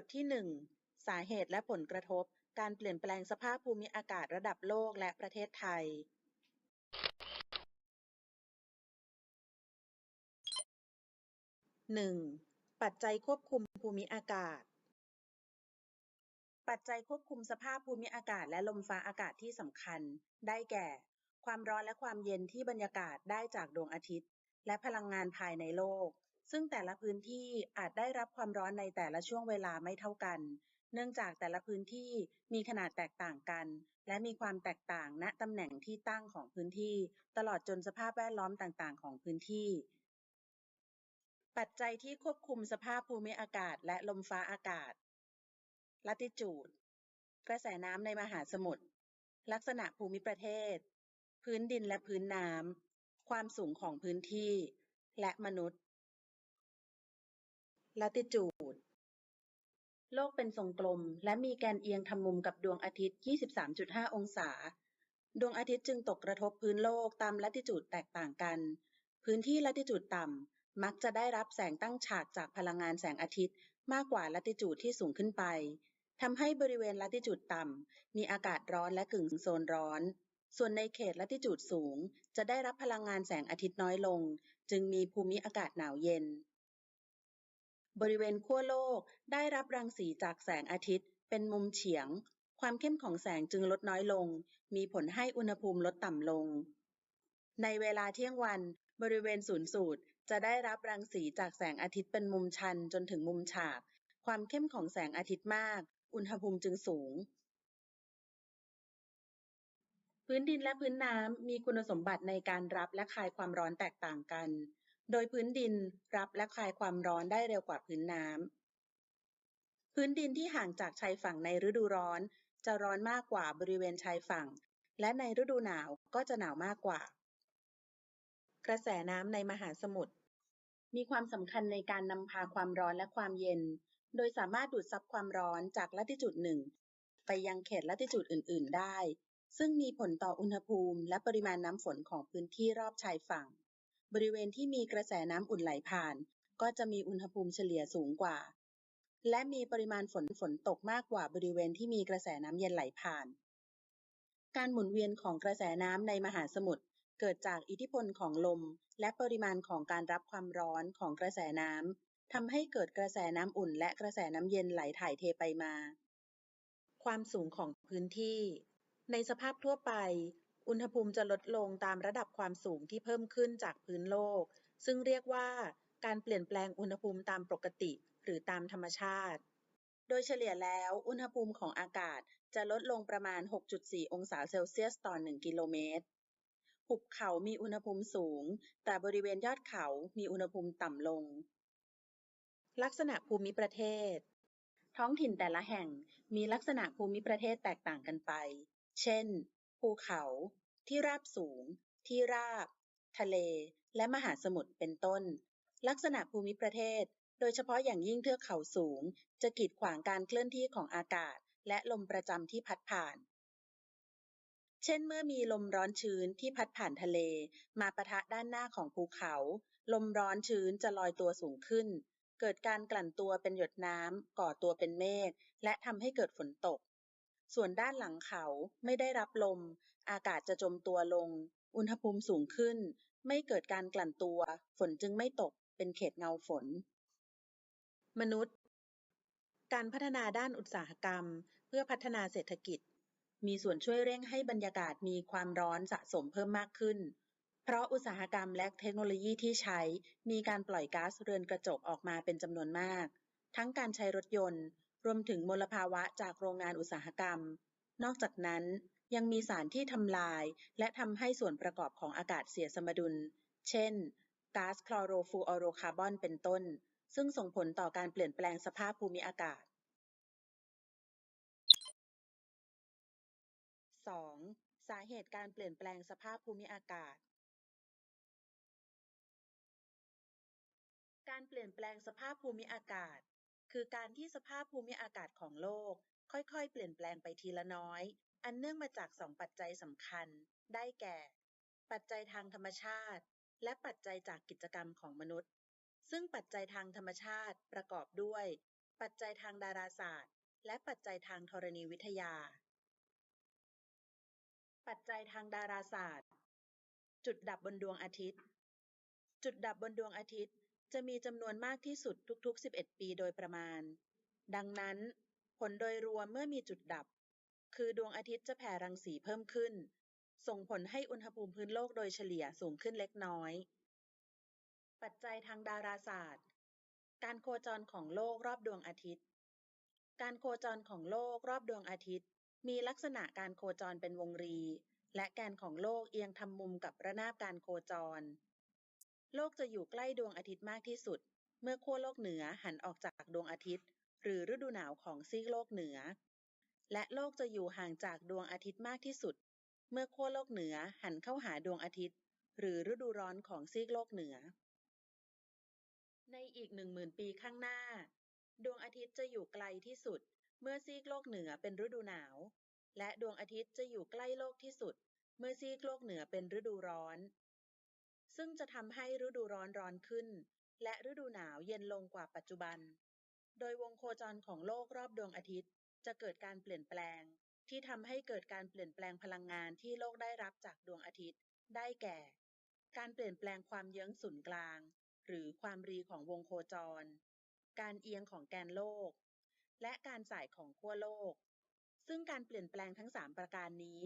ทที่ 1 สาเหตุและผลกระทบ การเปลี่ยนแปลงสภาพภูมิอากาศระดับโลกและประเทศไทย 1. ปัจจัยควบคุมภูมิอากาศ ปัจจัยควบคุมสภาพภูมิอากาศและลมฟ้าอากาศที่สำคัญ ได้แก่ ความร้อนและความเย็นที่บรรยากาศได้จากดวงอาทิตย์ และพลังงานภายในโลก ซึ่งแต่ละพื้นที่อาจได้รับความร้อนในแต่ละช่วงเวลาไม่เท่ากัน เนื่องจากแต่ละพื้นที่มีขนาดแตกต่างกัน และมีความแตกต่างณตำแหน่งที่ตั้งของพื้นที่ ตลอดจนสภาพแวดล้อมต่างๆ ของพื้นที่ ปัจจัยที่ควบคุมสภาพภูมิอากาศและลมฟ้าอากาศ latitude กระแสน้ำในมหาสมุทร ลักษณะภูมิประเทศ พื้นดินและพื้นน้ำ ความสูงของพื้นที่ และมนุษย์ latitude โลกเป็นทรงกลม และมีแกนเอียงทำมุมกับดวงอาทิตย์ 23.5 องศา ดวงอาทิตย์จึงตกกระทบพื้นโลกตามลัติจูดแตกต่างกัน พื้นที่ลัติจูดต่ำ มักจะได้รับแสงตั้งฉากจากพลังงานแสงอาทิตย์ มากกว่าลัติจูดที่สูงขึ้นไปทำให้บริเวณลัติจูดต่ำ มีอากาศร้อนและกึ่งโซนร้อน ส่วนในเขตลัติจูดสูง จะได้รับพลังงานแสงอาทิตย์น้อยลง จึงมีภูมิอากาศหนาวเย็น บริเวณขั้วโลกได้รับรังสีจากแสงอาทิตย์ เป็นมุมเฉียง ความเข้มของแสงจึงลดน้อยลง มีผลให้อุณหภูมิลดต่ำลง ในเวลาเที่ยงวัน บริเวณศูนย์สูตรจะได้รับรังสีจากแสงอาทิตย์เป็นมุมชันจนถึงมุมฉาก ความเข้มของแสงอาทิตย์มาก อุณหภูมิจึงสูง พื้นดินและพื้นน้ำมีคุณสมบัติในการรับและคายความร้อนแตกต่างกัน โดยพื้นดินรับและคายความร้อนได้เร็วกว่าพื้นน้ำ พื้นดินที่ห่างจากชายฝั่งในฤดูร้อน จะร้อนมากกว่าบริเวณชายฝั่ง และในฤดูหนาวก็จะหนาวมากกว่า กระแสน้ำในมหาสมุทรมีความสำคัญในการนำพาความร้อนและความเย็น โดยสามารถดูดซับความร้อนจากลัติจูดหนึ่งไปยังเขตลัติจูดอื่น ๆ ได้ ซึ่งมีผลต่ออุณหภูมิและปริมาณน้ำฝนของพื้นที่รอบชายฝั่ง บริเวณที่มีกระแสน้ำอุ่นไหลผ่าน ก็จะมีอุณหภูมิเฉลี่ยสูงกว่า และมีปริมาณฝนฝนตกมากกว่าบริเวณที่มีกระแสน้ำเย็นไหลผ่าน การหมุนเวียนของกระแสน้ำในมหาสมุทรเกิดจากอิทธิพลของลม และปริมาณของการรับความร้อนของกระแสน้ำทำให้เกิดกระแสน้ำอุ่น และกระแสน้ำเย็นไหลถ่ายเทไปมา ความสูงของพื้นที่ ในสภาพทั่วไป อุณหภูมิจะลดลงตามระดับความสูงที่เพิ่มขึ้นจากพื้นโลก ซึ่งเรียกว่าการเปลี่ยนแปลงอุณหภูมิตามปกติ หรือตามธรรมชาติ โดยเฉลี่ยแล้วอุณหภูมิของอากาศจะลดลงประมาณ 6.4 องศาเซลเซียสต่อ 1 กิโลเมตร หุบเขามีอุณหภูมิสูง แต่บริเวณยอดเขามีอุณหภูมิต่ำลง ลักษณะภูมิประเทศ ท้องถิ่นแต่ละแห่งมีลักษณะภูมิประเทศแตกต่างกันไป เช่น ภูเขา ที่ราบสูง ที่ราบ ทะเล และมหาสมุทรเป็นต้น ลักษณะภูมิประเทศ โดยเฉพาะอย่างยิ่งเทือกเขาสูง จะกีดขวางการเคลื่อนที่ของอากาศ และลมประจำที่พัดผ่าน เช่นเมื่อมีลมร้อนชื้นที่พัดผ่านทะเล มาปะทะด้านหน้าของภูเขา ลมร้อนชื้นจะลอยตัวสูงขึ้น เกิดการกลั่นตัวเป็นหยดน้ำก่อตัวเป็นเมฆและทำให้เกิดฝนตก ส่วนด้านหลังเขาไม่ได้รับลม อากาศจะจมตัวลง อุณหภูมิสูงขึ้น ไม่เกิดการกลั่นตัว ฝนจึงไม่ตก เป็นเขตเงาฝน มนุษย์ การพัฒนาด้านอุตสาหกรรม เพื่อพัฒนาเศรษฐกิจ มีส่วนช่วยเร่งให้บรรยากาศมีความร้อนสะสมเพิ่มมากขึ้น เพราะอุตสาหกรรมและเทคโนโลยีที่ใช้ มีการปล่อยก๊าซเรือนกระจกออกมาเป็นจำนวนมาก ทั้งการใช้รถยนต์ รวมถึงมลภาวะจากโรงงานอุตสาหกรรม นอกจากนั้นยังมีสารที่ทำลาย และทำให้ส่วนประกอบของอากาศเสียสมดุล เช่นก๊าซคลอโรฟูออโรคาร์บอนเป็นต้น ซึ่งส่งผลต่อการเปลี่ยนแปลงสภาพภูมิอากาศ 2. สาเหตุการเปลี่ยนแปลงสภาพภูมิอากาศ การเปลี่ยนแปลงสภาพภูมิอากาศ คือการที่สภาพภูมิอากาศของโลก ค่อยๆ เปลี่ยนแปลงไปทีละน้อย อันเนื่องมาจากสองปัจจัยสำคัญ ได้แก่ ปัจจัยทางธรรมชาติ และปัจจัยจากกิจกรรมของมนุษย์ ซึ่งปัจจัยทางธรรมชาติประกอบด้วย ปัจจัยทางดาราศาสตร์ และปัจจัยทางธรณีวิทยา ปัจจัยทางดาราศาสตร์ จุดดับบนดวงอาทิตย์ จุดดับบนดวงอาทิตย์ จะมีจำนวนมากที่สุดทุก ๆ 11 ปีโดยประมาณ ดังนั้น ผลโดยรวมเมื่อมีจุดดับ คือดวงอาทิตย์จะแผ่รังสีเพิ่มขึ้น ส่งผลให้อุณหภูมิพื้นโลกโดยเฉลี่ยสูงขึ้นเล็กน้อย ปัจจัยทางดาราศาสตร์ การโคจรของโลกรอบดวงอาทิตย์ การโคจรของโลกรอบดวงอาทิตย์ มีลักษณะการโคจรเป็นวงรี และแกนของโลกเอียงทำมุมกับระนาบการโคจร โลกจะอยู่ใกล้ดวงอาทิตย์มากที่สุด เมื่อขั้วโลกเหนือหันออกจากดวงอาทิตย์ หรือฤดูหนาวของซีกโลกเหนือ และโลกจะอยู่ห่างจากดวงอาทิตย์มากที่สุด เมื่อขั้วโลกเหนือหันเข้าหาดวงอาทิตย์ หรือฤดูร้อนของซีกโลกเหนือ ในอีกหนึ่งหมื่นปีข้างหน้า ดวงอาทิตย์จะอยู่ไกลที่สุด เมื่อซีกโลกเหนือเป็นฤดูหนาว และดวงอาทิตย์จะอยู่ใกล้โลกที่สุด เมื่อซีกโลกเหนือเป็นฤดูร้อน ซึ่งจะทำให้ฤดูร้อนร้อนขึ้น และฤดูหนาวเย็นลงกว่าปัจจุบัน โดยวงโคจรของโลกรอบดวงอาทิตย์ จะเกิดการเปลี่ยนแปลง ที่ทำให้เกิดการเปลี่ยนแปลงพลังงานที่โลกได้รับจากดวงอาทิตย์ ได้แก่ การเปลี่ยนแปลงความเยื้องศูนย์กลาง หรือความรีของวงโคจร การเอียงของแกนโลก และการส่ายของขั้วโลก ซึ่งการเปลี่ยนแปลงทั้ง 3 ประการนี้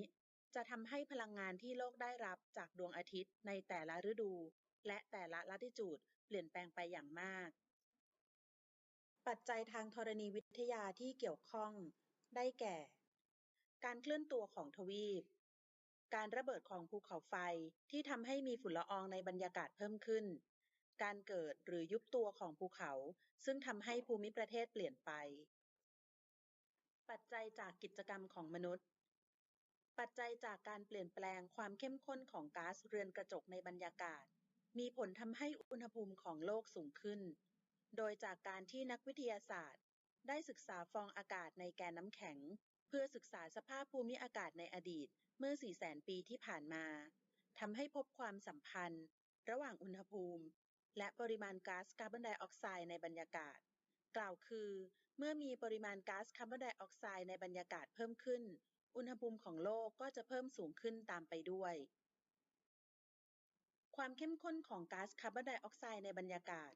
จะทำให้พลังงานที่โลกได้รับจากดวงอาทิตย์ในแต่ละฤดู และแต่ละลัติจูดเปลี่ยนแปลงไปอย่างมาก ปัจจัยทางธรณีวิทยาที่เกี่ยวข้องได้แก่ การเคลื่อนตัวของทวีป การระเบิดของภูเขาไฟที่ทำให้มีฝุ่นละอองในบรรยากาศเพิ่มขึ้น การเกิดหรือยุบตัวของภูเขา ซึ่งทำให้ภูมิประเทศเปลี่ยนไป ปัจจัยจากกิจกรรมของมนุษย์ ปัจจัยจากการเปลี่ยนแปลงความเข้มข้นของก๊าซเรือนกระจกในบรรยากาศ มีผลทำให้อุณหภูมิของโลกสูงขึ้น โดยจากการที่นักวิทยาศาสตร์ ได้ศึกษาฟองอากาศในแกนน้ำแข็ง เพื่อศึกษาสภาพภูมิอากาศในอดีตเมื่อ 400,000 ปีที่ผ่านมาทำให้พบความสัมพันธ์ ระหว่างอุณหภูมิ และปริมาณก๊าซคาร์บอนไดออกไซด์ในบรรยากาศ กล่าวคือ เมื่อมีปริมาณก๊าซคาร์บอนไดออกไซด์ในบรรยากาศเพิ่มขึ้น อุณหภูมิของโลกก็จะเพิ่มสูงขึ้นตามไปด้วย ความเข้มข้นของก๊าซคาร์บอนไดออกไซด์ในบรรยากาศ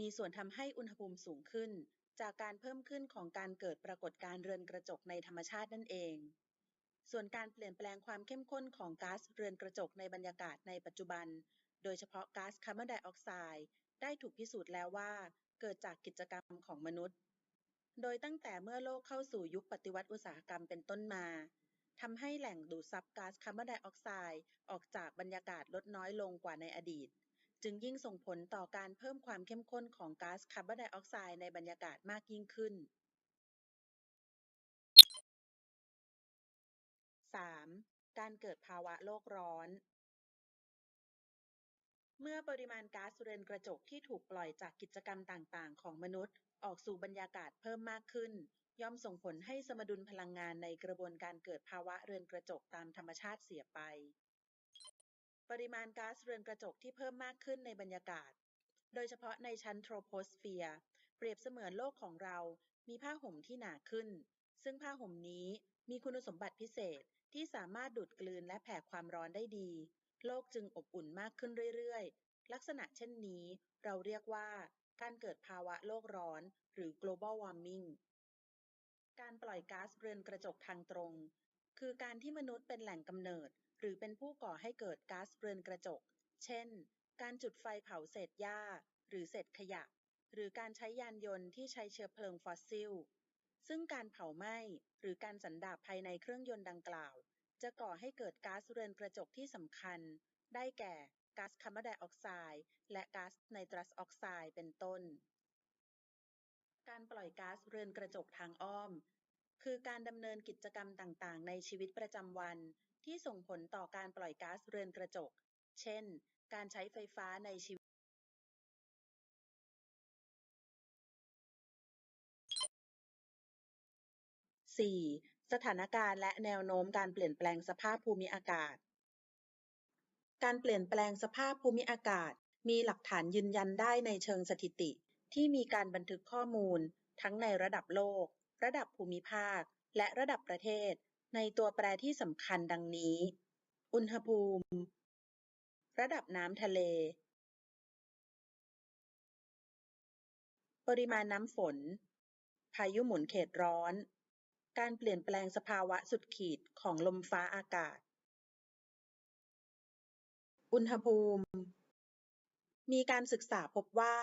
มีส่วนทำให้อุณหภูมิสูงขึ้น จากการเพิ่มขึ้นของการเกิดปรากฏการณ์เรือนกระจกในธรรมชาตินั่นเอง ส่วนการเปลี่ยนแปลงความเข้มข้นของก๊าซเรือนกระจกในบรรยากาศในปัจจุบัน โดยเฉพาะก๊าซคาร์บอนไดออกไซด์ได้ถูกพิสูจน์แล้วว่า เกิดจากกิจกรรมของมนุษย์ โดยตั้งแต่เมื่อโลกเข้าสู่ยุคปฏิวัติอุตสาหกรรมเป็นต้นมาทำให้แหล่งดูดซับก๊าซคาร์บอนไดออกไซด์ออกจากบรรยากาศลดน้อยลงกว่าในอดีต จึงยิ่งส่งผลต่อการเพิ่มความเข้มข้นของก๊าซคาร์บอนไดออกไซด์ในบรรยากาศมากยิ่งขึ้น 3. การเกิดภาวะโลกร้อน เมื่อปริมาณก๊าซเรือนกระจกที่ถูกปล่อยจากกิจกรรมต่าง ๆ ของมนุษย์ ออกสู่บรรยากาศเพิ่มมากขึ้น ย่อมส่งผลให้สมดุลพลังงานในกระบวนการเกิดภาวะเรือนกระจกตามธรรมชาติเสียไป ปริมาณก๊าซเรือนกระจกที่เพิ่มมากขึ้นในบรรยากาศ โดยเฉพาะในชั้นโทรโพสเฟียร์เปรียบเสมือนโลกของเรา มีผ้าห่มที่หนาขึ้น ซึ่งผ้าห่มนี้มีคุณสมบัติพิเศษที่สามารถดูดกลืนและแผ่ความร้อนได้ดี โลกจึงอบอุ่นมากขึ้นเรื่อยๆ ลักษณะเช่นนี้ เราเรียกว่า การเกิดภาวะโลกร้อน หรือ global warming การปล่อยก๊าซเรือนกระจกทางตรง คือการที่มนุษย์เป็นแหล่งกำเนิด หรือเป็นผู้ก่อให้เกิดก๊าซเรือนกระจก เช่น การจุดไฟเผาเศษหญ้า หรือเศษขยะ หรือการใช้ยานยนต์ที่ใช้เชื้อเพลิงฟอสซิล ซึ่งการเผาไหม้หรือการสันดาปภายในเครื่องยนต์ดังกล่าว จะก่อให้เกิดก๊าซเรือนกระจกที่สำคัญ ได้แก่๊าซคาร์บอนไดออกไซด์และก๊าซไนตรัสออกไซด์เป็นต้น การปล่อยก๊าซเรือนกระจกทางอ้อม คือการดำเนินกิจกรรมต่างๆ ในชีวิตประจำวัน ที่ส่งผลต่อการปล่อยก๊าซเรือนกระจก เช่น การใช้ไฟฟ้าในชีวิต 4. สถานการณ์และแนวโน้มการเปลี่ยนแปลงสภาพภูมิอากาศ การเปลี่ยนแปลงสภาพภูมิอากาศ มีหลักฐานยืนยันได้ในเชิงสถิติ ที่มีการบันทึกข้อมูล ทั้งในระดับโลก ระดับภูมิภาค และระดับประเทศ ในตัวแปรที่สำคัญดังนี้ อุณหภูมิ ระดับน้ำทะเล ปริมาณน้ำฝน พายุหมุนเขตร้อน การเปลี่ยนแปลงสภาวะสุดขีดของลมฟ้าอากาศ อุณหภูมิ มีการศึกษาพบว่า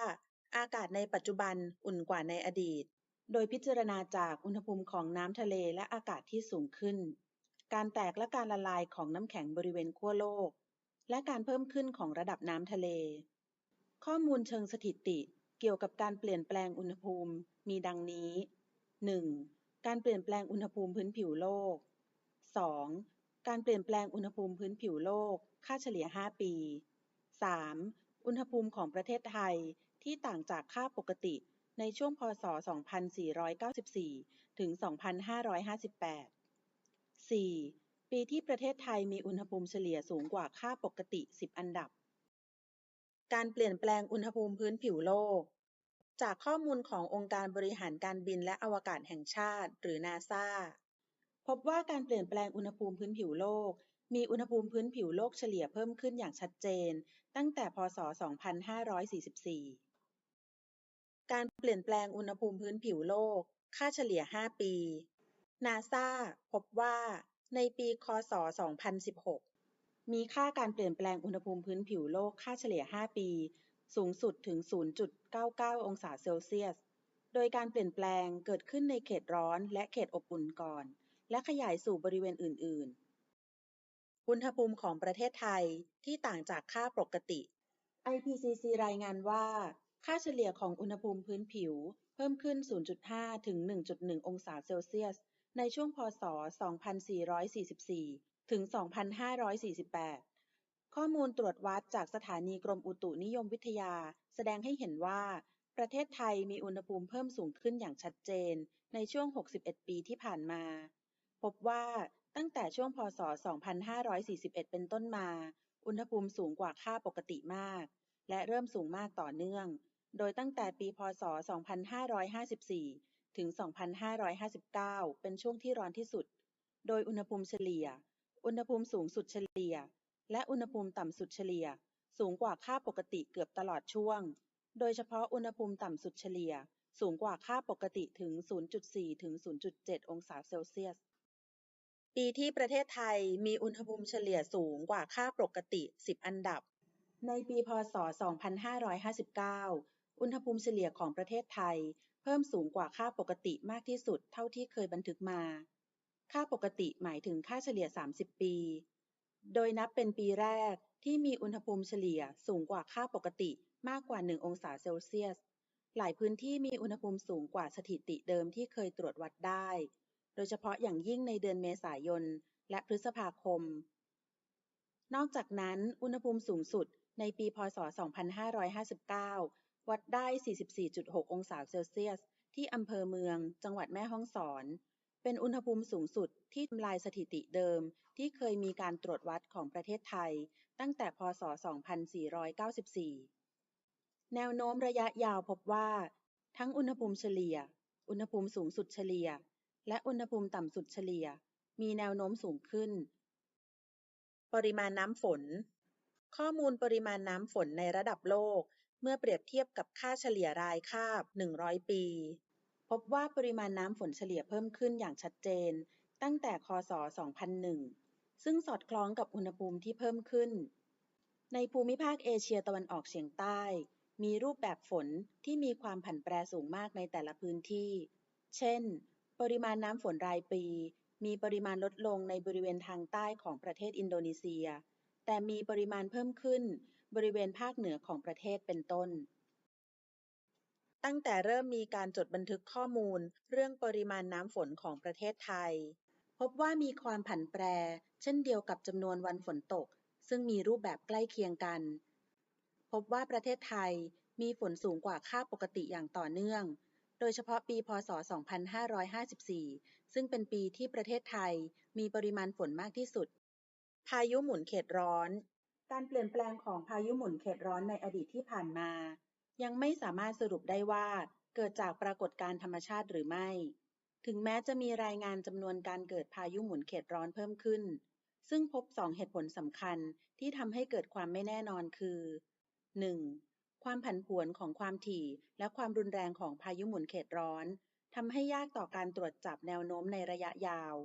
อากาศในปัจจุบันอุ่นกว่าในอดีต โดยพิจารณาจากอุณหภูมิของน้ำทะเลและอากาศที่สูงขึ้น การแตกและการละลายของน้ำแข็งบริเวณขั้วโลก และการเพิ่มขึ้นของระดับน้ำทะเล ข้อมูลเชิงสถิติเกี่ยวกับการเปลี่ยนแปลงอุณหภูมิมีดังนี้ 1. การเปลี่ยนแปลงอุณหภูมิพื้นผิวโลก 2. การเปลี่ยนแปลงอุณหภูมิพื้นผิวโลก ค่าเฉลี่ย 5 ปี 3. อุณหภูมิของประเทศไทยที่ต่างจากค่าปกติในช่วงพศ 2494 ถึง 2558 4. ปีที่ประเทศไทยมีอุณหภูมิเฉลี่ยสูงกว่าค่าปกติ 10 อันดับ การเปลี่ยนแปลงอุณหภูมิพื้นผิวโลก จากข้อมูลขององค์การบริหารการบินและอวกาศแห่งชาติ หรือนาซาพบว่าการเปลี่ยนแปลงอุณหภูมิพื้นผิวโลก มีอุณหภูมิพื้นผิวโลกเฉลี่ยเพิ่มขึ้นอย่างชัดเจน ตั้งแต่พศ 2544 การเปลี่ยนแปลงอุณหภูมิพื้นผิวโลก ค่าเฉลี่ย 5 ปี นาซาพบว่าในปีคศ 2016 มีค่าการเปลี่ยนแปลงอุณหภูมิพื้นผิวโลกค่าเฉลี่ย 5 ปี สูงสุดถึง 0.99 องศาเซลเซียส โดยการเปลี่ยนแปลงเกิดขึ้นในเขตร้อนและเขตอบอุ่นก่อน และขยายสู่บริเวณอื่นๆ อุณหภูมิของประเทศไทยที่ต่างจากค่าปกติ IPCC รายงานว่า ค่าเฉลี่ยของอุณหภูมิพื้นผิว เพิ่มขึ้น 0.5 ถึง 1.1 องศาเซลเซียส ในช่วงพศ 2444 ถึง 2548 ข้อมูลตรวจวัดจากสถานีกรมอุตุนิยมวิทยา แสดงให้เห็นว่า ประเทศไทยมีอุณหภูมิเพิ่มสูงขึ้นอย่างชัดเจน ในช่วง 61 ปีที่ผ่านมา พบว่าตั้งแต่ช่วงพศ 2541 เป็นต้นมา อุณหภูมิสูงกว่าค่าปกติมาก และเริ่มสูงมากต่อเนื่อง โดยตั้งแต่ปีพศ 2554 ถึง 2559 เป็นช่วงที่ร้อนที่สุด โดยอุณหภูมิเฉลี่ย อุณหภูมิสูงสุดเฉลี่ย และอุณหภูมิต่ำสุดเฉลี่ย สูงกว่าค่าปกติเกือบตลอดช่วง โดยเฉพาะอุณหภูมิต่ำสุดเฉลี่ย สูงกว่าค่าปกติถึง 0.4 ถึง 0.7 องศาเซลเซียส ปีที่ประเทศไทยมีอุณหภูมิเฉลี่ยสูงกว่าค่าปกติ 10 อันดับ ในปีพศ 2559 อุณหภูมิเฉลี่ยของประเทศไทย เพิ่มสูงกว่าค่าปกติมากที่สุดเท่าที่เคยบันทึกมา ค่าปกติหมายถึงค่าเฉลี่ย 30 ปี โดยนับเป็นปีแรกที่มีอุณหภูมิเฉลี่ยสูงกว่าค่าปกติมากกว่า 1 องศาเซลเซียส หลายพื้นที่มีอุณหภูมิสูงกว่าสถิติเดิมที่เคยตรวจวัดได้ โดยเฉพาะอย่างยิ่งในเดือนเมษายน และพฤษภาคม นอกจากนั้น อุณหภูมิสูงสุดในปีพศ 2559 วัดได้ 44.6 องศาเซลเซียส ที่อำเภอเมือง จังหวัดแม่ฮ่องสอน เป็นอุณหภูมิสูงสุดที่ทำลายสถิติเดิม ที่เคยมีการตรวจวัดของประเทศไทย ตั้งแต่พศ 2494 แนวโน้มระยะยาวพบว่า ทั้งอุณหภูมิเฉลี่ย อุณหภูมิสูงสุดเฉลี่ย และอุณหภูมิต่ำสุดเฉลี่ย มีแนวโน้มสูงขึ้น ปริมาณน้ำฝน ข้อมูลปริมาณน้ำฝนในระดับโลก เมื่อเปรียบเทียบกับค่าเฉลี่ยรายคาบ 100 ปี พบว่าปริมาณน้ำฝนเฉลี่ยเพิ่มขึ้นอย่างชัดเจน ตั้งแต่คศ 2001 ซึ่งสอดคล้องกับอุณหภูมิที่เพิ่มขึ้น ในภูมิภาคเอเชียตะวันออกเฉียงใต้ มีรูปแบบฝนที่มีความผันแปรสูงมากในแต่ละพื้นที่ เช่น ปริมาณน้ำฝนรายปี มีปริมาณลดลงในบริเวณทางใต้ของประเทศอินโดนีเซีย แต่มีปริมาณเพิ่มขึ้นบริเวณภาคเหนือของประเทศเป็นต้น ตั้งแต่เริ่มมีการจดบันทึกข้อมูล เรื่องปริมาณน้ำฝนของประเทศไทย พบว่ามีความผันแปร เช่นเดียวกับจำนวนวันฝนตก ซึ่งมีรูปแบบใกล้เคียงกัน พบว่าประเทศไทยมีฝนสูงกว่าค่าปกติอย่างต่อเนื่อง โดยเฉพาะปีพศ 2554 ซึ่งเป็นปีที่ประเทศไทยมีปริมาณฝนมากที่สุด พายุหมุนเขตร้อน การเปลี่ยนแปลงของพายุหมุนเขตร้อนในอดีตที่ผ่านมา ยังไม่สามารถสรุปได้ว่าเกิดจากปรากฏการธรรมชาติหรือไม่ ถึงแม้จะมีรายงานจำนวนการเกิดพายุหมุนเขตร้อนเพิ่มขึ้น ซึ่งพบสองเหตุผลสำคัญที่ทำให้เกิดความไม่แน่นอนคือ 1. ความผันผวนของความถี่ และความรุนแรงของพายุหมุนเขตร้อนทำให้ยากต่อการตรวจจับแนวโน้มในระยะยาว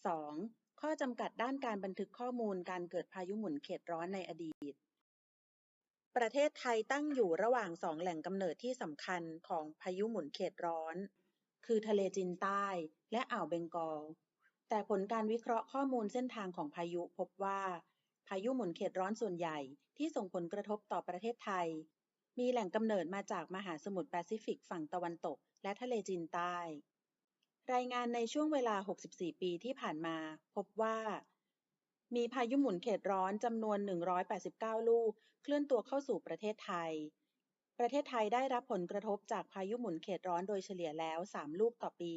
2. ข้อจำกัดด้านการบันทึกข้อมูลการเกิดพายุหมุนเขตร้อนในอดีต ประเทศไทยตั้งอยู่ระหว่างสองแหล่งกำเนิดที่สำคัญของพายุหมุนเขตร้อน คือทะเลจีนใต้ และอ่าวเบงกอล แต่ผลการวิเคราะห์ข้อมูลเส้นทางของพายุพบว่า พายุหมุนเขตร้อนส่วนใหญ่ที่ส่งผลกระทบต่อประเทศไทย มีแหล่งกำเนิดมาจากมหาสมุทรแปซิฟิกฝั่งตะวันตก และทะเลจีนใต้ รายงานในช่วงเวลา 64 ปีที่ผ่านมา พบว่า มีพายุหมุนเขตร้อนจำนวน 189 ลูก เคลื่อนตัวเข้าสู่ประเทศไทย ประเทศไทยได้รับผลกระทบจากพายุหมุนเขตร้อนโดยเฉลี่ยแล้ว 3 ลูกต่อปี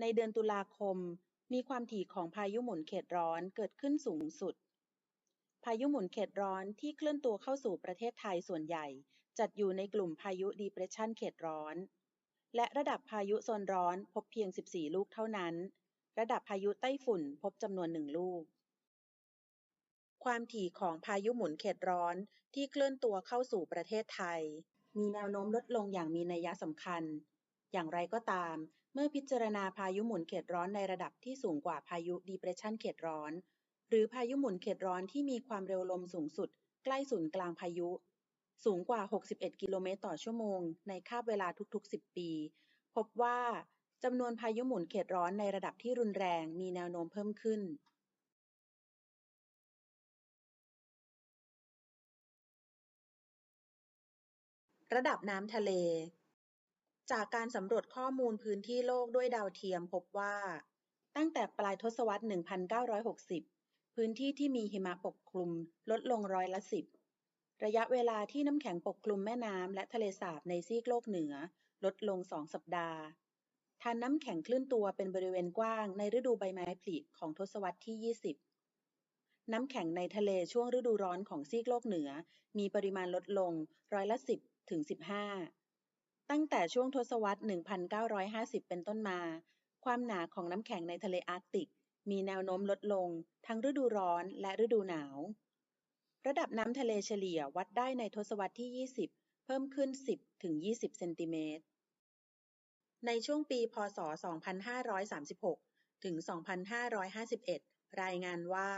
ในเดือนตุลาคม มีความถี่ของพายุหมุนเขตร้อนเกิดขึ้นสูงสุดพายุหมุนเขตร้อนที่เคลื่อนตัวเข้าสู่ประเทศไทยส่วนใหญ่ จัดอยู่ในกลุ่มพายุดีเพรสชันเขตร้อน และระดับพายุโซนร้อนพบเพียง 14 ลูกเท่านั้น ระดับพายุไต้ฝุ่นพบจำนวนหนึ่งลูก ความถี่ของพายุหมุนเขตร้อนที่เคลื่อนตัวเข้าสู่ประเทศไทย มีแนวโน้มลดลงอย่างมีนัยสำคัญ อย่างไรก็ตาม เมื่อพิจารณาพายุหมุนเขตร้อนในระดับที่สูงกว่าพายุดีเพรสชันเขตร้อน หรือพายุหมุนเขตร้อนที่มีความเร็วลมสูงสุดใกล้ศูนย์กลางพายุ สูงกว่า 61 กิโลเมตรต่อชั่วโมง ในคาบเวลาทุกๆ 10 ปี พบว่าจำนวนพายุหมุนเขตร้อนในระดับที่รุนแรงมีแนวโน้มเพิ่มขึ้นระดับน้ำทะเล จากการสำรวจข้อมูลพื้นที่โลกด้วยดาวเทียมพบว่า ตั้งแต่ปลายทศวรรษ 1960 พื้นที่ที่มีหิมะปกคลุมลดลงร้อยละสิบ ระยะเวลาที่น้ำแข็งปกคลุมแม่น้ำและทะเลสาบในซีกโลกเหนือ ลดลงสองสัปดาห์ทานน้ำแข็งคลื่นตัวเป็นบริเวณกว้างในฤดูใบไม้ผลิของทศวรรษที่ 20 น้ำแข็งในทะเลช่วงฤดูร้อนของซีกโลกเหนือ มีปริมาณลดลงร้อยละ 10 ถึง 15 ตั้งแต่ช่วงทศวรรษ 1950 เป็นต้นมา ความหนาของน้ำแข็งในทะเลอาร์กติก มีแนวโน้มลดลง ทั้งฤดูร้อนและฤดูหนาว ระดับน้ำทะเลเฉลี่ยวัดได้ในทศวรรษที่ 20 เพิ่มขึ้น 10 ถึง 20 เซนติเมตร ในช่วงปี พ.ศ.2536 ถึง 2551 รายงานว่า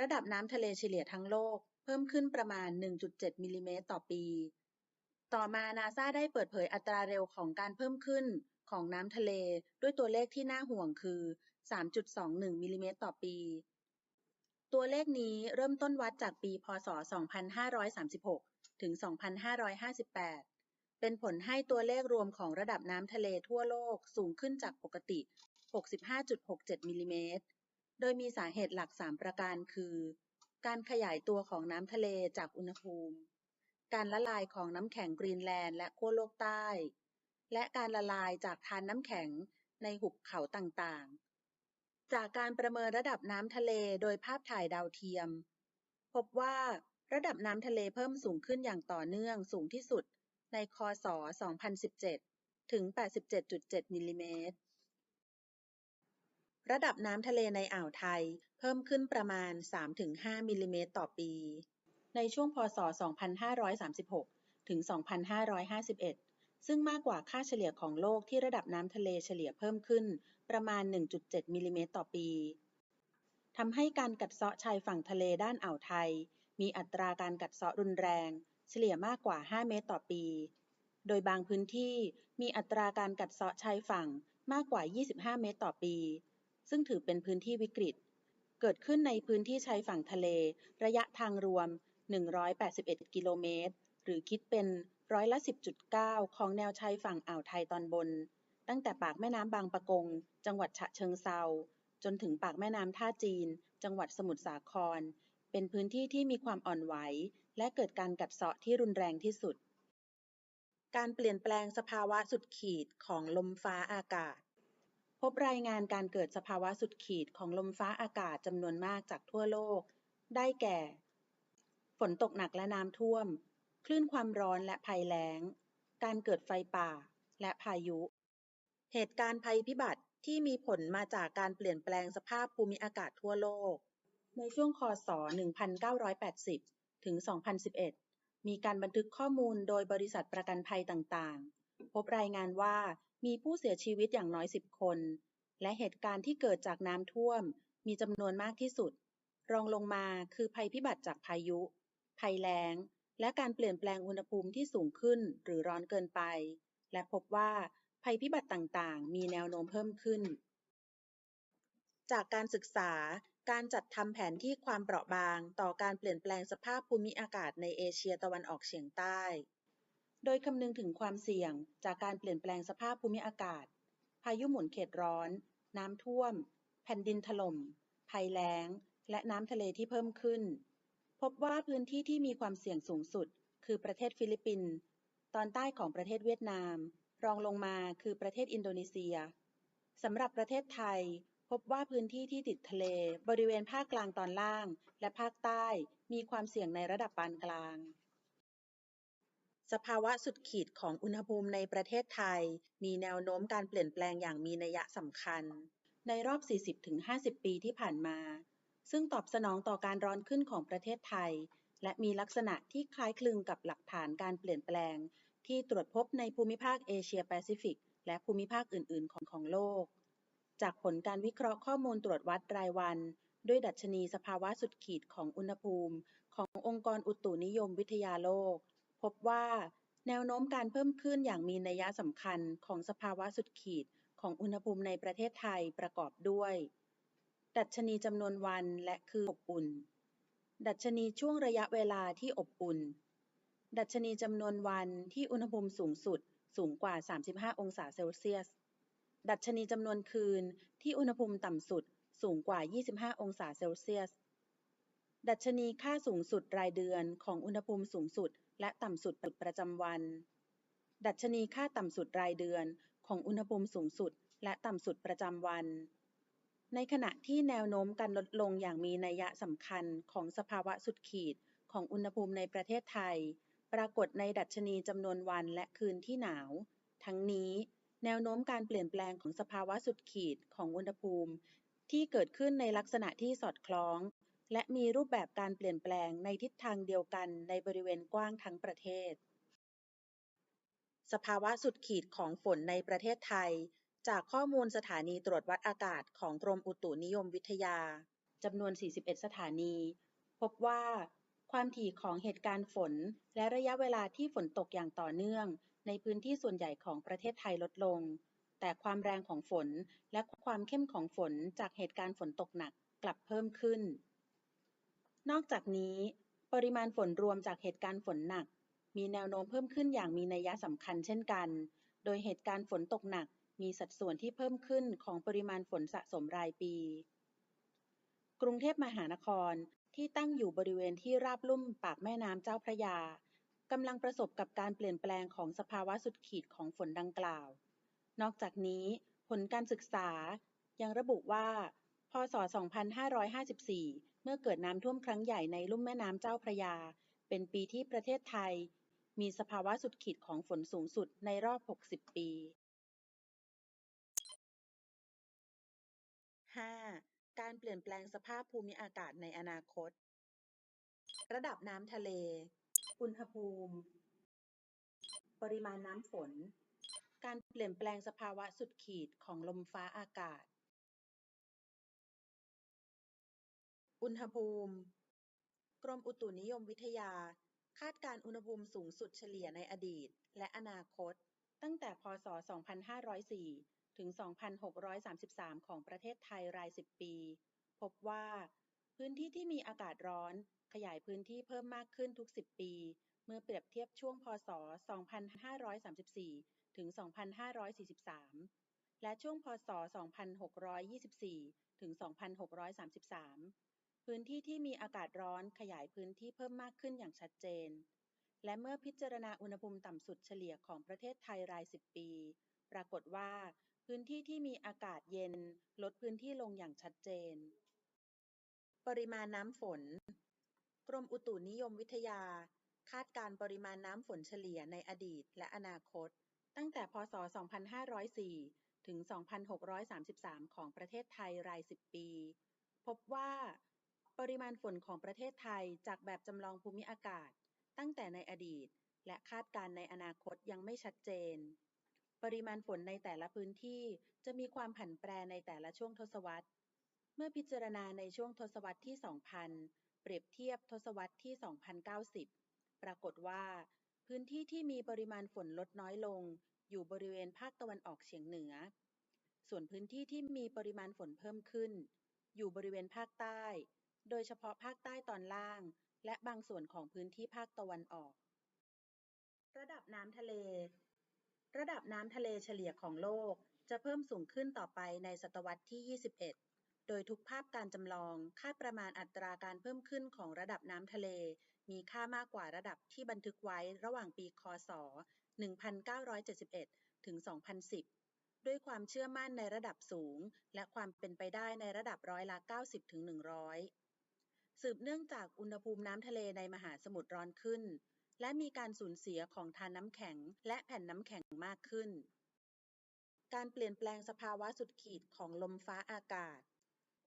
ระดับน้ำทะเลเฉลี่ยทั้งโลก เพิ่มขึ้นประมาณ 1.7 มิลลิเมตรต่อปี ต่อมานาซาได้เปิดเผยอัตราเร็วของการเพิ่มขึ้นของน้ำทะเลด้วยตัวเลขที่น่าห่วงคือ 3.21 มิลลิเมตรต่อปี ตัวเลขนี้เริ่มต้นวัดจากปี พ.ศ.2536 ถึง 2558 เป็นผลให้ตัวเลขรวมของระดับน้ำทะเลทั่วโลกสูงขึ้นจากปกติ 65.67 มิลลิเมตร โดยมีสาเหตุหลัก 3 ประการคือ การขยายตัวของน้ำทะเลจากอุณหภูมิ การละลายของน้ำแข็งกรีนแลนด์และขั้วโลกใต้ และการละลายจากทานน้ำแข็งในหุบเขาต่างๆ จากการประเมินระดับน้ำทะเลโดยภาพถ่ายดาวเทียม พบว่าระดับน้ำทะเลเพิ่มสูงขึ้นอย่างต่อเนื่องสูงที่สุดในคศ 2017 ถึง 87.7 มิลลิเมตร ระดับน้ำทะเลในอ่าวไทยเพิ่มขึ้นประมาณ 3-5 มิลลิเมตรต่อปี ในช่วงพศ 2536 ถึง 2551 ซึ่งมากกว่าค่าเฉลี่ยของโลกที่ระดับน้ำทะเลเฉลี่ยเพิ่มขึ้น ประมาณ 1.7 มิลลิเมตรต่อปีทำให้การกัดเซาะชายฝั่งทะเลด้านอ่าวไทย มีอัตราการกัดเซาะรุนแรง เฉลี่ยมากกว่า 5 เมตรต่อปี โดยบางพื้นที่มีอัตราการกัดเซาะชายฝั่งมากกว่า 25 เมตรต่อปี ซึ่งถือเป็นพื้นที่วิกฤต เกิดขึ้นในพื้นที่ชายฝั่งทะเล ระยะทางรวม 181 กิโลเมตร หรือคิดเป็นร้อยละ 10.9 ของแนวชายฝั่งอ่าวไทยตอนบน ตั้งแต่ปากแม่น้ำบางปะกง จังหวัดฉะเชิงเซา จนถึงปากแม่น้ำท่าจีน จังหวัดสมุทรสาคร เป็นพื้นที่ที่มีความอ่อนไหว และเกิดการกัดเซาะที่รุนแรงที่สุด การเปลี่ยนแปลงสภาวะสุดขีดของลมฟ้าอากาศ พบรายงานการเกิดสภาวะสุดขีดของลมฟ้าอากาศจำนวนมากจากทั่วโลก ได้แก่ ฝนตกหนักและน้ำท่วม คลื่นความร้อนและภัยแล้ง การเกิดไฟป่า และพายุ เหตุการณ์ภัยพิบัติที่มีผลมาจากการเปลี่ยนแปลงสภาพภูมิอากาศทั่วโลก ในช่วงคศ 1980 ถึง 2011 มีการบันทึกข้อมูลโดยบริษัทประกันภัยต่างๆ พบรายงานว่ามีผู้เสียชีวิตอย่างน้อย 10 คน และเหตุการณ์ที่เกิดจากน้ำท่วมมีจำนวนมากที่สุด รองลงมาคือภัยพิบัติจากพายุ ภัยแล้ง และการเปลี่ยนแปลงอุณหภูมิที่สูงขึ้นหรือร้อนเกินไป และพบว่า ภัยพิบัติต่างๆ มีแนวโน้มเพิ่มขึ้น จากการศึกษาการจัดทำแผนที่ความเปราะบางต่อการเปลี่ยนแปลงสภาพภูมิอากาศในเอเชียตะวันออกเฉียงใต้ โดยคำนึงถึงความเสี่ยงจากการเปลี่ยนแปลงสภาพภูมิอากาศ พายุหมุนเขตร้อน น้ำท่วม แผ่นดินถล่ม ภัยแล้ง และน้ำทะเลที่เพิ่มขึ้น พบว่าพื้นที่ที่มีความเสี่ยงสูงสุด คือประเทศฟิลิปปินส์ ตอนใต้ของประเทศเวียดนาม รองลงมาคือประเทศอินโดนีเซียสำหรับประเทศไทย พบว่าพื้นที่ที่ติดทะเล บริเวณภาคกลางตอนล่าง และภาคใต้มีความเสี่ยงในระดับปานกลาง สภาวะสุดขีดของอุณหภูมิในประเทศไทย มีแนวโน้มการเปลี่ยนแปลงอย่างมีนัยสำคัญ ในรอบ 40-50 ปีที่ผ่านมา ซึ่งตอบสนองต่อการร้อนขึ้นของประเทศไทยและมีลักษณะที่คล้ายคลึงกับหลักฐานการเปลี่ยนแปลง ที่ตรวจพบในภูมิภาคเอเชียแปซิฟิก และภูมิภาคอื่น ๆ ของของโลก จากผลการวิเคราะห์ข้อมูลตรวจวัดรายวัน ด้วยดัชนีสภาวะสุดขีดของอุณหภูมิ ขององค์กรอุตุนิยมวิทยาโลก พบว่าแนวโน้มการเพิ่มขึ้นอย่างมีนัยสำคัญของสภาวะสุดขีดของอุณหภูมิในประเทศไทยประกอบด้วย ดัชนีจำนวนวันและคืออบอุ่น ดัชนีช่วงระยะเวลาที่อบอุ่น ดัชนีจำนวนวันที่อุณหภูมิสูงสุดสูงกว่า 35 องศาเซลเซียส ดัชนีจำนวนคืนที่อุณหภูมิต่ำสุดสูงกว่า 25 องศาเซลเซียส ดัชนีค่าสูงสุดรายเดือนของอุณหภูมิสูงสุด และต่ำสุดประจำวัน ดัชนีค่าต่ำสุดรายเดือนของอุณหภูมิสูงสุด และต่ำสุดประจำวัน ในขณะที่แนวโน้มการลดลงอย่างมีนัยสำคัญของสภาวะสุดขีดของอุณหภูมิในประเทศไทย ปรากฏในดัชนีจำนวนวันและคืนที่หนาว ทั้งนี้แนวโน้มการเปลี่ยนแปลงของสภาวะสุดขีดของอุณหภูมิ ที่เกิดขึ้นในลักษณะที่สอดคล้อง และมีรูปแบบการเปลี่ยนแปลงในทิศทางเดียวกันในบริเวณกว้างทั้งประเทศ สภาวะสุดขีดของฝนในประเทศไทย จากข้อมูลสถานีตรวจวัดอากาศของกรมอุตุนิยมวิทยาจำนวน 41 สถานี พบว่า ความถี่ของเหตุการณ์ฝน และระยะเวลาที่ฝนตกอย่างต่อเนื่อง ในพื้นที่ส่วนใหญ่ของประเทศไทยลดลง แต่ความแรงของฝนและความเข้มของฝนจากเหตุการณ์ฝนตกหนักกลับเพิ่มขึ้น นอกจากนี้ ปริมาณฝนรวมจากเหตุการณ์ฝนหนัก มีแนวโน้มเพิ่มขึ้นอย่างมีนัยสำคัญเช่นกัน โดยเหตุการณ์ฝนตกหนักมีสัดส่วนที่เพิ่มขึ้นของปริมาณฝนสะสมรายปี กรุงเทพมหานคร ที่ตั้งอยู่บริเวณที่ราบลุ่มปากแม่น้ำเจ้าพระยากำลังประสบกับการเปลี่ยนแปลงของสภาวะสุดขีดของฝนดังกล่าว นอกจากนี้ผลการศึกษายังระบุว่า พ.ศ.2554 เมื่อเกิดน้ำท่วมครั้งใหญ่ในลุ่มแม่น้ำเจ้าพระยา เป็นปีที่ประเทศไทย มีสภาวะสุดขีดของฝนสูงสุดในรอบ 60 ปี 5. การเปลี่ยนแปลงสภาพภูมิอากาศในอนาคต ระดับน้ำทะเล อุณหภูมิ ปริมาณน้ำฝน การเปลี่ยนแปลงสภาวะสุดขีดของลมฟ้าอากาศ อุณหภูมิ กรมอุตุนิยมวิทยา คาดการอุณหภูมิสูงสุดเฉลี่ยในอดีต และอนาคต ตั้งแต่ พ.ศ.2504 ถึง 2633 ของประเทศไทยราย 10 ปี พบว่า พื้นที่ที่มีอากาศร้อนขยายพื้นที่เพิ่มมากขึ้นทุก 10 ปี เมื่อเปรียบเทียบช่วงพ.ศ.2534 ถึง 2543 และช่วงพ.ศ.2624 ถึง 2633 พื้นที่ที่มีอากาศร้อนขยายพื้นที่เพิ่มมากขึ้นอย่างชัดเจน และเมื่อพิจารณาอุณหภูมิต่ำสุดเฉลี่ยของประเทศไทยราย 10 ปี ปรากฏว่า พื้นที่ที่มีอากาศเย็นลดพื้นที่ลงอย่างชัดเจน ปริมาณน้ำฝน กรมอุตุนิยมวิทยา คาดการปริมาณน้ำฝนเฉลี่ยในอดีตและอนาคต ตั้งแต่ พ.ศ.2504 ถึง 2633 ของประเทศไทยราย 10 ปี พบว่าปริมาณฝนของประเทศไทยจากแบบจำลองภูมิอากาศ ตั้งแต่ในอดีต และคาดการในอนาคตยังไม่ชัดเจน ปริมาณฝนในแต่ละพื้นที่จะมีความผันแปรในแต่ละช่วงทศวรรษ เมื่อพิจารณาในช่วงทศวรรษที่ 2000 เปรียบเทียบทศวรรษที่ 2090 ปรากฏว่า พื้นที่ที่มีปริมาณฝนลดน้อยลง อยู่บริเวณภาคตะวันออกเฉียงเหนือ ส่วนพื้นที่ที่มีปริมาณฝนเพิ่มขึ้น อยู่บริเวณภาคใต้ โดยเฉพาะภาคใต้ตอนล่าง และบางส่วนของพื้นที่ภาคตะวันออก ระดับน้ำทะเล ระดับน้ำทะเลเฉลี่ยของโลกจะเพิ่มสูงขึ้นต่อไปในศตวรรษที่ 21 โดยทุกภาพการจำลองคาดประมาณอัตราการเพิ่มขึ้นของระดับน้ำทะเล มีค่ามากกว่าระดับที่บันทึกไว้ระหว่างปีค.ศ.1971 ถึง 2010 ด้วยความเชื่อมั่นในระดับสูง และความเป็นไปได้ในระดับร้อยละ 90 ถึง 100 สืบเนื่องจากอุณหภูมิน้ำทะเลในมหาสมุทรร้อนขึ้น และมีการสูญเสียของธารน้ำแข็งและแผ่นน้ำแข็งมากขึ้น การเปลี่ยนแปลงสภาวะสุดขีดของลมฟ้าอากาศ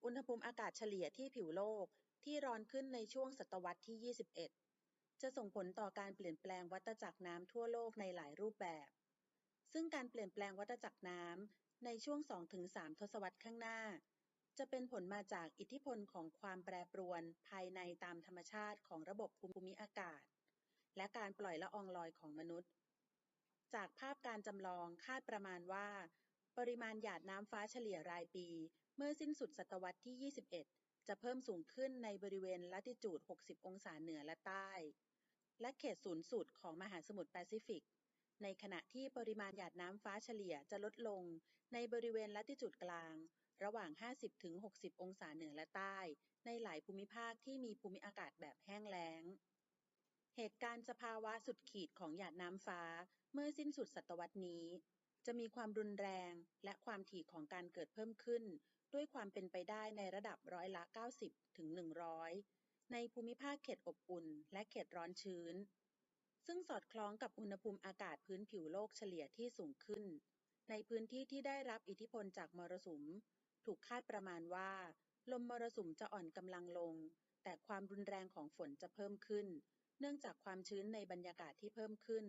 อุณหภูมิอากาศเฉลี่ยที่ผิวโลกที่ร้อนขึ้นในช่วงศตวรรษที่ 21 จะส่งผลต่อการเปลี่ยนแปลงวัฏจักรน้ำทั่วโลกในหลายรูปแบบ ซึ่งการเปลี่ยนแปลงวัฏจักรน้ำในช่วง 2-3 ทศวรรษข้างหน้า จะเป็นผลมาจากอิทธิพลของความแปรปรวนภายในตามธรรมชาติของระบบภูมิอากาศ และการปล่อยละอองลอยของมนุษย์ จากภาพการจำลองคาดประมาณว่า ปริมาณหยาดน้ำฟ้าเฉลี่ยรายปี เมื่อสิ้นสุดศตวรรษที่ 21 จะเพิ่มสูงขึ้นในบริเวณลัติจูด 60 องศาเหนือและใต้ และเขตศูนย์สูตรของมหาสมุทรแปซิฟิก ในขณะที่ปริมาณหยาดน้ำฟ้าเฉลี่ยจะลดลง ในบริเวณลัติจูดกลาง ระหว่าง 50-60 องศาเหนือและใต้ ในหลายภูมิภาคที่มีภูมิอากาศแบบแห้งแล้ง เหตุการณ์สภาวะสุดขีดของหยาดน้ำฟ้า เมื่อสิ้นสุดศตวรรษนี้ จะมีความรุนแรงและความถี่ของการเกิดเพิ่มขึ้น ด้วยความเป็นไปได้ในระดับร้อยละ 90 ถึง 100 ในภูมิภาคเขตอบอุ่น และเขตร้อนชื้น ซึ่งสอดคล้องกับอุณหภูมิอากาศพื้นผิวโลกเฉลี่ยที่สูงขึ้น ในพื้นที่ที่ได้รับอิทธิพลจากมรสุม ถูกคาดประมาณว่า ลมมรสุมจะอ่อนกำลังลง แต่ความรุนแรงของฝนจะเพิ่มขึ้น เนื่องจากความชื้นในบรรยากาศที่เพิ่มขึ้น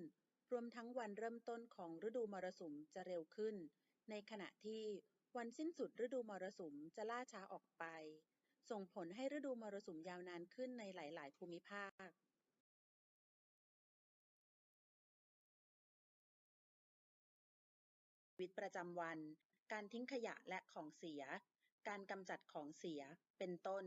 รวมทั้งวันเริ่มต้นของฤดูมรสุมจะเร็วขึ้น ในขณะที่วันสิ้นสุดฤดูมรสุมจะล่าช้าออกไป ส่งผลให้ฤดูมรสุมยาวนานขึ้นในหลาย ๆ ภูมิภาคชีวิตประจำวัน การทิ้งขยะและของเสีย การกำจัดของเสีย เป็นต้น